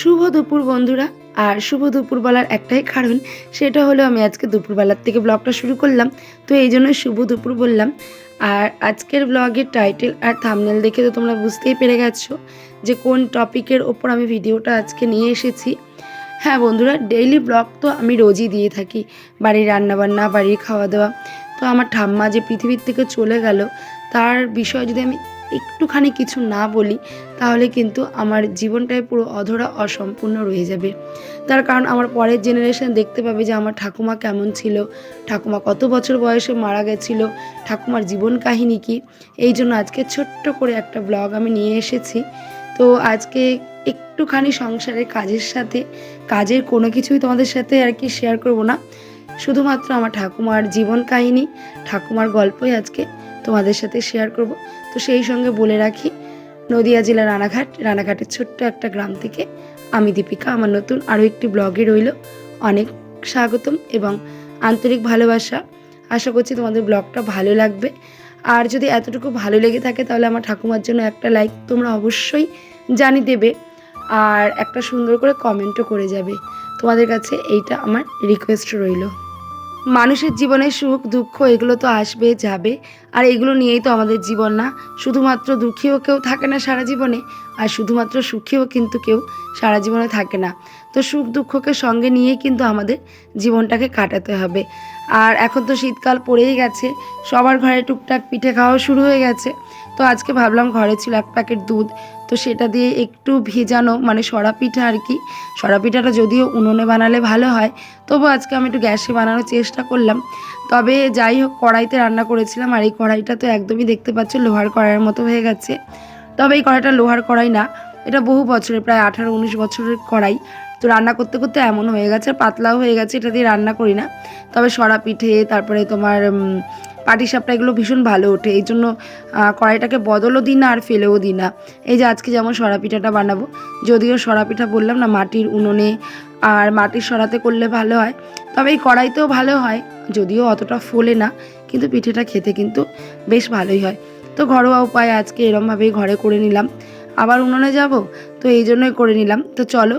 শুভ দুপুর বন্ধুরা। আর শুভ দুপুর বলার একটাই কারণ, সেটা হলো আমি আজকে দুপুরবেলার থেকে ব্লগটা শুরু করলাম। তো এই জন্য শুভ দুপুর বললাম। আর আজকের ব্লগের টাইটেল আর থামনেল দেখে তো তোমরা বুঝতেই পেরে গেছো যে কোন টপিকের ওপর আমি ভিডিওটা আজকে নিয়ে এসেছি। হ্যাঁ বন্ধুরা ডেইলি ব্লগ তো আমি রোজই দিয়ে থাকি। বাড়ির রান্নাবান্না, বাড়ির খাওয়া দাওয়া। তো আমার ঠাম্মা যে পৃথিবীর থেকে চলে গেল, তার বিষয়ে যদি আমি একটুখানি কিছু না বলি, তাহলে কিন্তু আমার জীবনটাই পুরো অধরা অসম্পূর্ণ রয়ে যাবে। তার কারণ আমার পরের জেনারেশন দেখতে পাবে যে আমার ঠাকুমা কেমন ছিল, ঠাকুমা কত বছর বয়সে মারা গেছিল, ঠাকুমার জীবন কাহিনী কি? এই জন্য আজকে ছোট্ট করে একটা ব্লগ আমি নিয়ে এসেছি। তো আজকে একটুখানি সংসারের কাজের সাথে, কাজের কোনো কিছুই তোমাদের সাথে আর কি শেয়ার করব না। শুধুমাত্র আমার ঠাকুমার জীবন কাহিনী, ঠাকুমার গল্পই আজকে তোমাদের সাথে শেয়ার করব। তো সেই সঙ্গে বলে রাখি, নদিয়া জেলা রানাঘাট, রানাঘাটের ছোট্ট একটা গ্রাম থেকে আমি দীপিকা, আমার নতুন আরও একটি ব্লগে রইল। অনেক স্বাগতম এবং আন্তরিক ভালোবাসা। আশা করছি তোমাদের ব্লগটা ভালো লাগবে। আর যদি এতটুকু ভালো লেগে থাকে তাহলে আমার ঠাকুমার জন্য একটা লাইক তোমরা অবশ্যই জানিয়ে দেবে আর একটা সুন্দর করে কমেন্টও করে যাবে। তোমাদের কাছে এইটা আমার রিকোয়েস্ট রইল। মানুষের জীবনে সুখ, দুঃখ, এগুলো তো আসবে, যাবে। আর এগুলো নিয়েই তো আমাদের জীবন না। শুধুমাত্র দুঃখীও কেউ থাকে না সারা জীবনে, আর শুধুমাত্র সুখীও কিন্তু কেউ সারা জীবনে থাকে না। তো সুখ, দুঃখকে সঙ্গে নিয়েই কিন্তু আমাদের জীবনটাকে কাটাতে হবে। আর এখন তো শীতকাল পড়েই গেছে, সবার ঘরে টুকটাক পিঠে খাওয়া শুরু হয়ে গেছে। তো আজকে ভাবলাম ঘরে ছিল এক প্যাকেট দুধ, তো সেটা দিয়ে একটু ভেজানো মানে সরা পিঠা আর কি। সরা পিঠাটা যদিও উনুনে বানালে ভালো হয়, তবু আজকে আমি একটু গ্যাসে বানানোর চেষ্টা করলাম। তবে যাই হোক, কড়াইতে রান্না করেছিলাম, আর এই কড়াইটা তো একদমই দেখতে পাচ্ছ লোহার কড়াইয়ের মতো হয়ে গেছে। তবে এই কড়াইটা লোহার কড়াই না, এটা বহু বছরের, প্রায় আঠারো উনিশ বছরের কড়াই। তো রান্না করতে করতে এমন হয়ে গেছে, পাতলাও হয়ে গেছে, এটা দিয়ে রান্না করি না। তবে সরা পিঠে, তারপরে তোমার পাটিসাপটা এগুলো ভীষণ ভালো ওঠে, এই জন্য কড়াইটাকে বদলও দিই না আর ফেলেও দিই না। এই যে আজকে যেমন সরা পিঠাটা বানাবো, যদিও সরা পিঠা বললাম না, মাটির উনুনে আর মাটির সরাতে করলে ভালো হয়, তবে এই কড়াইতেও ভালো হয়, যদিও অতটা ফোলে না, কিন্তু পিঠেটা খেতে কিন্তু বেশ ভালোই হয়। তো ঘরোয়া উপায় আজকে এরমভাবেই ঘরে করে নিলাম। আবার উনুনে যাব? তো এই জন্যই করে নিলাম। তো চলো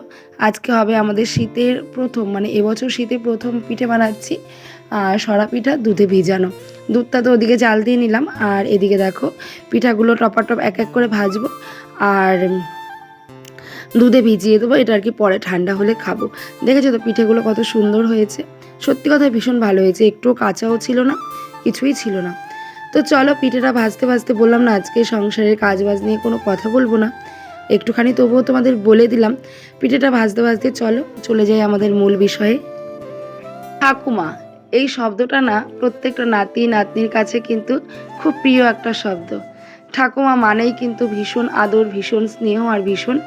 আজকে হবে আমাদের শীতের প্রথম মানে এবছর শীতের প্রথম পিঠে বানাচ্ছি, আর সরা পিঠা, দুধে ভিজানো। দুধটা তো ওদিকে জাল দিয়ে নিলাম, আর এদিকে দেখো পিঠাগুলো টপার টপ এক এক করে ভাজবো, আর দুধে ভিজিয়ে দেবো, এটা আর কি পরে ঠান্ডা হলে খাব। দেখেছ তো পিঠেগুলো কত সুন্দর হয়েছে? সত্যি কথা ভীষণ ভালো হয়েছে, একটুও কাঁচাও ছিল না, কিছুই ছিল না। তো চলো পিঠেটা ভাজতে ভাজতে বললাম না, আজকে সংসারের কাজ বাজ নিয়ে কোনো কথা বলব না। একটুখানি তবুও তোমাদের বলে দিলাম, পিঠেটা ভাজতে ভাজতে চলো, চলে যাই আমাদের মূল বিষয়ে। ঠাকুমা, এই শব্দটা না প্রত্যেকটা নাতি, নাতনির কাছে কিন্তু খুব প্রিয় একটা শব্দ। ঠাকুমা মানেই কিন্তু ভীষণ আদর, ভীষণ স্নেহ আর ভীষণ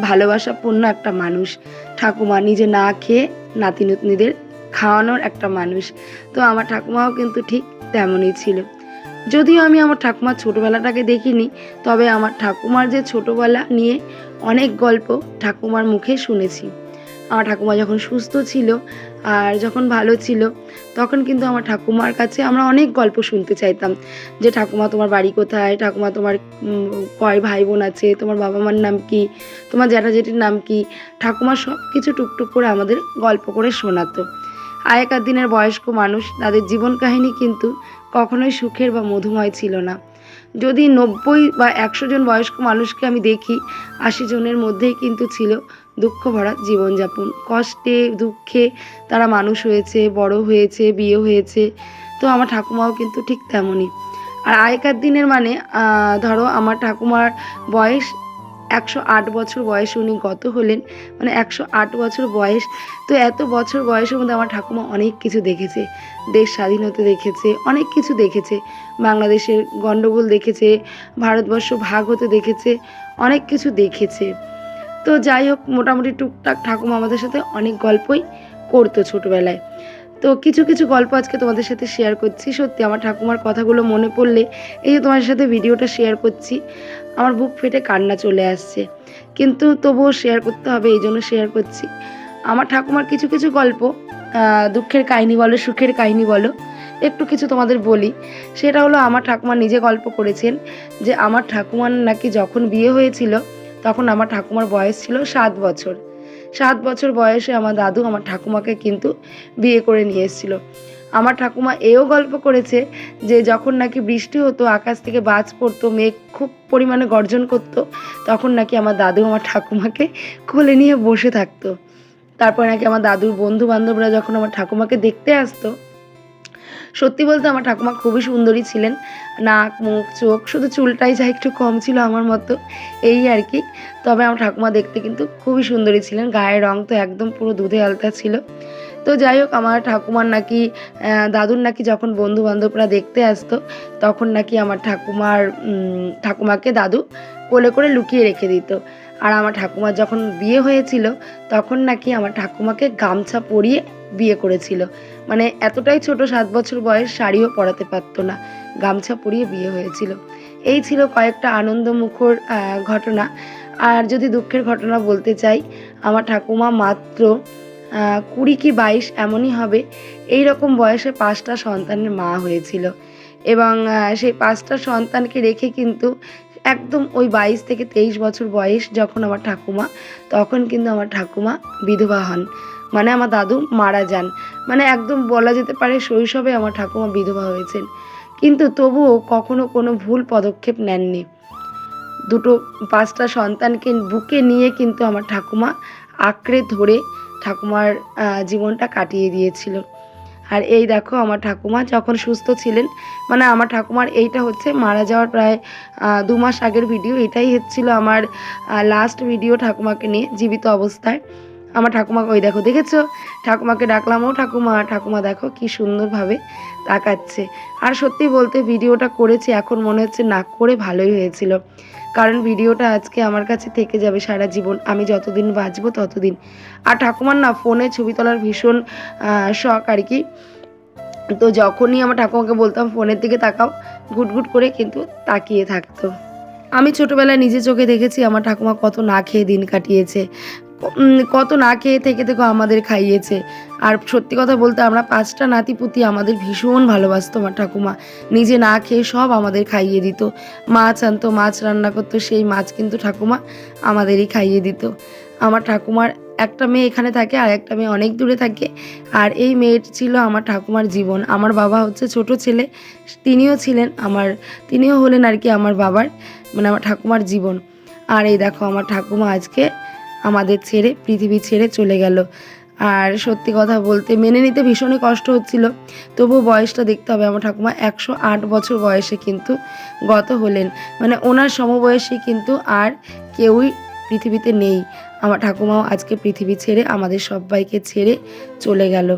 ভালোবাসাপূর্ণ একটা মানুষ। ঠাকুমা নিজে না খেয়ে নাতি নাতনিদের খাওয়ানোর একটা মানুষ। তো আমার ঠাকুমাও কিন্তু ঠিক তেমনই ছিল। যদিও আমি আমার ঠাকুমার ছোটোবেলাটাকে দেখিনি, তবে আমার ঠাকুমার যে ছোটোবেলা নিয়ে অনেক গল্প ঠাকুমার মুখে শুনেছি। আমার ঠাকুমা যখন সুস্থ ছিল আর যখন ভালো ছিল, তখন কিন্তু আমার ঠাকুমার কাছে আমরা অনেক গল্প শুনতে চাইতাম। যে ঠাকুমা, তোমার বাড়ি কোথায়? ঠাকুমা, তোমার কয় ভাই বোন আছে? তোমার বাবা মার নাম কি? তোমার জ্যাঠা জেঠির নাম কি? ঠাকুমা সব কিছু টুকটুক করে আমাদের গল্প করে শোনাতো। আগেকার দিনের বয়স্ক মানুষ তাদের জীবন কাহিনী কিন্তু কখনোই সুখের বা মধুময় ছিল না। যদি নব্বই বা একশো জন বয়স্ক মানুষকে আমি দেখি, আশি জনের মধ্যেই কিন্তু ছিল দুঃখ ভরা জীবনযাপন। কষ্টে, দুঃখে তারা মানুষ হয়েছে, বড় হয়েছে, বিয়ে হয়েছে, তো আমার ঠাকুমাও কিন্তু ঠিক তেমনই। আর আগেকার দিনের মানে ধরো আমার ঠাকুমার বয়স একশো আট বছর বয়সে উনি গত হলেন মানে একশো আট বছর বয়স। তো এত বছর বয়সের মধ্যে আমার ঠাকুমা অনেক কিছু দেখেছে। দেশ স্বাধীন হতে দেখেছে, অনেক কিছু দেখেছে। বাংলাদেশের গণ্ডগোল দেখেছে, ভারতবর্ষ ভাগ হতে দেখেছে, অনেক কিছু দেখেছে। তো যাই হোক, মোটামুটি টুকটাক ঠাকুমা আমাদের সাথে অনেক গল্পই করতো ছোটোবেলায়। তো কিছু কিছু গল্প আজকে তোমাদের সাথে শেয়ার করছি। সত্যি আমার ঠাকুমার কথাগুলো মনে পড়লে এই যে তোমাদের সাথে ভিডিওটা শেয়ার করছি, আমার বুক ফেটে কান্না চলে আসছে। কিন্তু তবুও শেয়ার করতে হবে, এই জন্য শেয়ার করছি। আমার ঠাকুমার কিছু কিছু গল্প দুঃখের কাহিনী বলো, সুখের কাহিনী বলো, একটু কিছু তোমাদের বলি। সেটা হলো আমার ঠাকুমা নিজে গল্প করেছেন যে আমার ঠাকুমার নাকি যখন বিয়ে হয়েছিল, তখন আমার ঠাকুমার বয়স ছিল সাত বছর। সাত বছর বয়সে আমার দাদু আমার ঠাকুমাকে কিন্তু বিয়ে করে নিয়ে এসেছিল। আমার ঠাকুমা এও গল্প করেছে যে যখন নাকি বৃষ্টি হতো, আকাশ থেকে বাজ পড়তো, মেঘ খুব পরিমাণে গর্জন করত, তখন নাকি আমার দাদু আমার ঠাকুমাকে খুলে নিয়ে বসে থাকতো। তারপর নাকি আমার দাদুর বন্ধু বান্ধবরা যখন আমার ঠাকুমাকে দেখতে আসতো সত্যি বলতে আমার ঠাকুমা খুবই সুন্দরী ছিলেন। নাক, মুখ, চোখ, শুধু চুলটাই যা একটু কম ছিল আমার মতো, এই আর কি। তবে আমার ঠাকুমা দেখতে কিন্তু খুবই সুন্দরী ছিলেন। গায়ের রং তো একদম পুরো দুধে আলতা ছিল। তো যাই হোক, আমার ঠাকুমার নাকি দাদুর নাকি যখন বন্ধু বান্ধবরা দেখতে আসতো, তখন নাকি আমার ঠাকুমার ঠাকুমাকে দাদু কোলে করে লুকিয়ে রেখে দিত। আর আমার ঠাকুমার যখন বিয়ে হয়েছিল, তখন নাকি আমার ঠাকুমাকে গামছা পরিয়ে বিয়ে করেছিল। মানে এতটাই ছোট সাত বছর বয়স শাড়িও পরাতে পারতো না। গামছা পরিয়ে বিয়ে হয়েছিল। এই ছিল কয়েকটা আনন্দমুখর ঘটনা। আর যদি দুঃখের ঘটনা বলতে চাই, আমার ঠাকুমা মাত্র কুড়ি কি বাইশ এমনই হবে এই রকম বয়সে পাঁচটা সন্তানের মা হয়েছিল। এবং সেই পাঁচটা সন্তানকে রেখে কিন্তু একদম ওই বাইশ থেকে তেইশ বছর বয়স যখন আমার ঠাকুমা, তখন কিন্তু আমার ঠাকুমা বিধবা হন। মানে আমার দাদু মারা যান। মানে একদম বলা যেতে পারে শৈশবে আমার ঠাকুমা বিধবা হয়েছেন। কিন্তু তবুও কখনো কোনো ভুল পদক্ষেপ নেননি। দুটো, পাঁচটা সন্তানকে বুকে নিয়ে কিন্তু আমার ঠাকুমা আঁকড়ে ধরে ঠাকুমার জীবনটা কাটিয়ে দিয়েছিল। আর এই দেখো আমার ঠাকুমা যখন সুস্থ ছিলেন মানে আমার ঠাকুমার এইটা হচ্ছে মারা যাওয়ার প্রায় দু মাস আগের ভিডিও এটাই হচ্ছিল আমার লাস্ট ভিডিও ঠাকুমাকে নিয়ে জীবিত অবস্থায়। আমার ঠাকুমা, ওই দেখো, দেখেছ? ঠাকুমাকে ডাকলাম, ও ঠাকুমা ঠাকুমা দেখো কি সুন্দরভাবে তাকাচ্ছে। আর সত্যি বলতে ভিডিওটা করেছি, এখন মনে হচ্ছে না করে ভালোই হয়েছিল। কারণ ভিডিওটা আজকে আমার কাছে থেকে যাবে সারা জীবন। আমি যতদিন বাঁচব ততদিন। আর ঠাকুমার না, ফোনে ছবি তোলার ভীষণ শখ আর কি। তো যখনই আমার ঠাকুমাকে বলতাম, ফোনের দিকে তাকাও গুট গুট করে কিন্তু তাকিয়ে থাকতো। আমি ছোটোবেলায় নিজে চোখে দেখেছি আমার ঠাকুমা কত না খেয়ে দিন কাটিয়েছে। কত না খেয়ে থেকে থেকে আমাদের খাইয়েছে। আর সত্যি কথা বলতে আমরা পাঁচটা নাতিপুতি আমাদের ভীষণ ভালোবাসতো আমার ঠাকুমা। নিজে না খেয়ে সব আমাদের খাইয়ে দিত। মাছ আনতো, মাছ রান্না করতো, সেই মাছ কিন্তু ঠাকুমা আমাদেরই খাইয়ে দিত। আমার ঠাকুমার একটা মেয়ে এখানে থাকে আর একটা মেয়ে অনেক দূরে থাকে। আর এই মেয়েটি ছিল আমার ঠাকুমার জীবন। আমার বাবা হচ্ছে ছোট ছেলে, তিনিও ছিলেন আমার, তিনিও হলেন আর কি আমার বাবার মানে আমার ঠাকুমার জীবন। আর এই দেখো আমার ঠাকুমা আজকে আমাদের ছেড়ে, পৃথিবী ছেড়ে চলে গেল। আর সত্যি কথা বলতে মেনে নিতে ভীষণই কষ্ট হচ্ছিল। তবুও বয়সটা দেখতে হবে। আমার ঠাকুমা একশো আট বছর বয়সে কিন্তু গত হলেন। মানে ওনার সমবয়সী কিন্তু আর কেউই পৃথিবীতে নেই। আমার ঠাকুমাও আজকে পৃথিবী ছেড়ে, আমাদের সবাইকে ছেড়ে চলে গেল।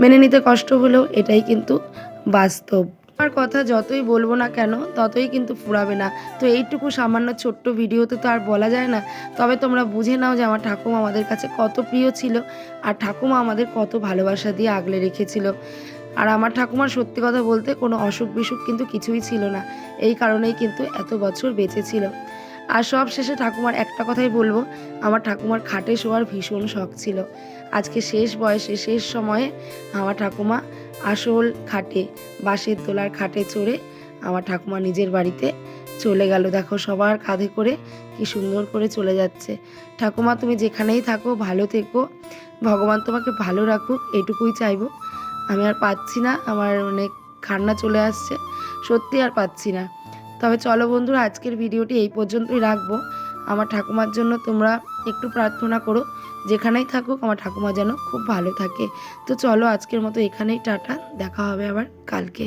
মেনে নিতে কষ্ট হলেও এটাই কিন্তু বাস্তব। আমার কথা যতই বলব না কেন, ততই কিন্তু ফুরাবে না। তো এইটুকু সামান্য ছোট্ট ভিডিওতে তো আর বলা যায় না। তবে তোমরা বুঝে নাও যে আমার ঠাকুমা আমাদের কাছে কত প্রিয় ছিল, আর ঠাকুমা আমাদের কত ভালোবাসা দিয়ে আগলে রেখেছিল। আর আমার ঠাকুমার সত্যি কথা বলতে কোনো অসুখ বিসুখ কিন্তু কিছুই ছিল না। এই কারণেই কিন্তু এত বছর বেঁচে ছিল। আর সব শেষে ঠাকুমার একটা কথাই বলব, আমার ঠাকুমার খাটে শোয়ার ভীষণ শখ ছিল। আজকে শেষ বয়সে, শেষ সময়ে আমার ঠাকুমা আসল খাটে, বাঁশের তোলার খাটে চড়ে আমার ঠাকুমা নিজের বাড়িতে চলে গেল। দেখো সবার কাঁধে করে কি সুন্দর করে চলে যাচ্ছে। ঠাকুমা, তুমি যেখানেই থাকো, ভালো থেকো। ভগবান তোমাকে ভালো রাখুক, এটুকুই চাইব। আমি আর পাচ্ছি না, আমার অনেক খান্না চলে আসছে। সত্যি আর পাচ্ছি না। তবে চলো বন্ধুরা, আজকের ভিডিওটি এই পর্যন্তই রাখব। আমার ঠাকুমার জন্য তোমরা একটু প্রার্থনা করো। যেখানেই থাকুক আমার ঠাকুমা যেন খুব ভালো থাকে। তো চলো আজকের মতো এখানেই টাটা, দেখা হবে আবার কালকে।